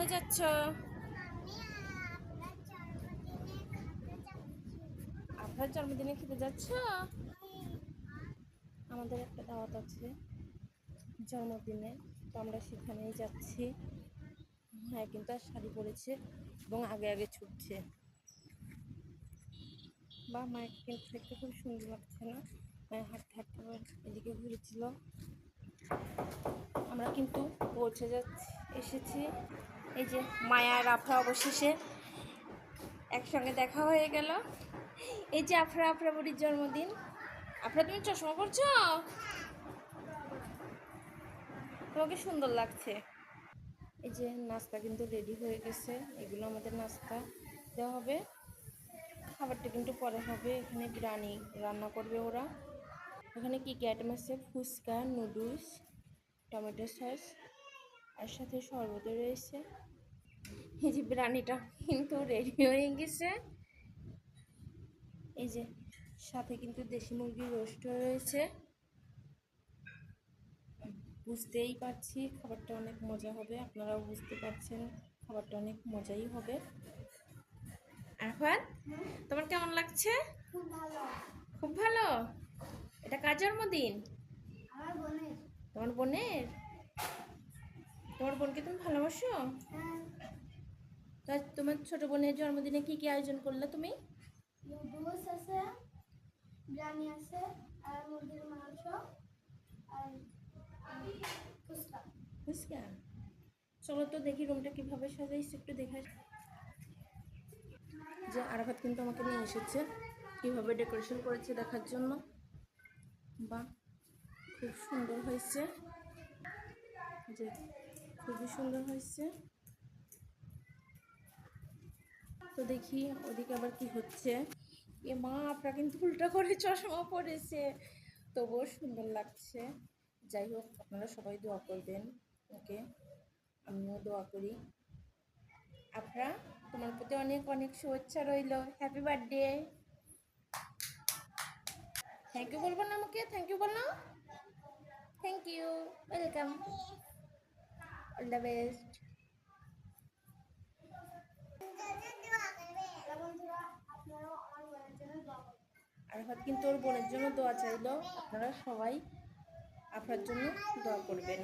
কোথায় যাচ্ছ? আপনার জন্মদিনে খেতে যাচ্ছ? আমাদের একটা দাওয়াত আছে জন্মদিনে, তো আমরা সেখানেই যাচ্ছি। হ্যাঁ কিন্তু আর শাড়ি পরেছে এবং আগে আগে ছুটছে। বা মায়ের কিন্তু দেখতে খুব সুন্দর লাগছে না? মায়ের হাঁটতে হাঁটতে এদিকে ঘুরেছিল। আমরা কিন্তু পৌঁছে যাচ্ছি, এসেছি। এই যে মায়া আর আফরা অবশেষে একসঙ্গে দেখা হয়ে গেল। এই যে আফরা আফরা বুড়ির জন্মদিন। আফরা, তুমি চশমা পরছো? তোমাকে সুন্দর লাগছে। এই যে নাস্তা কিন্তু রেডি হয়ে গেছে। এগুলো আমাদের নাস্তা দেওয়া হবে। খাবারটা কিন্তু পরে হবে। এখানে বিরিয়ানি রান্না করবে ওরা। এখানে কী কী আইটেম আছে? Fuchka, noodles, tomato sauce. আর সাথে শরবত রয়েছে। এই যে বিরিয়ানিটা কিন্তু রেডি হয়ে গেছে। এই যে সাথে কিন্তু দেশি মুরগির রোস্ট রয়েছে। বুঝতেই পারছি খাবারটা অনেক মজা হবে। আপনারাও বুঝতে পারছেন খাবারটা অনেক মজাই হবে। আরফান তোমার কেমন লাগছে? খুব ভালো। খুব ভালো? এটা কার জন্মদিন আমার বোনের। তোমার বোনের? তোমার বোনকে তুমি ভালোবাসো? হ্যাঁ তা তোমার ছোট বোনের জন্মদিনে কি কি আয়োজন করলে তুমি? নুডলস আছে বিরিয়ানি আছে আর মুরগির মাংস আর ফুচকা। বুঝলা চলো তো দেখি রুমটা কীভাবে সাজাইছে একটু দেখা যে আরাফাত কিন্তু আমাকে নিয়ে এসেছে কীভাবে ডেকোরেশন করেছে দেখার জন্য। বাহ খুব সুন্দর হয়েছে। যে খুবই সুন্দর হয়েছে। তো দেখি ওদিকে আবার কি হচ্ছে। এ মা, আপনারা কিন্তু উল্টা করে চশমা পড়েছে তবুও সুন্দর লাগছে। যাই হোক, আপনারা সবাই দোয়া করবেন, ওকে? আমিও দোয়া করি। আপনারা, তোমার প্রতি অনেক অনেক শুভেচ্ছা রইল। হ্যাপি বার্থডে থ্যাংক ইউ বলব না আমাকে? থ্যাংক ইউ বলো। Thank you welcome all the best Arfat কিন্তু ওর বোনের জন্য দোয়া চাইলো। আপনারা সবাই আপনার জন্য দোয়া করবেন।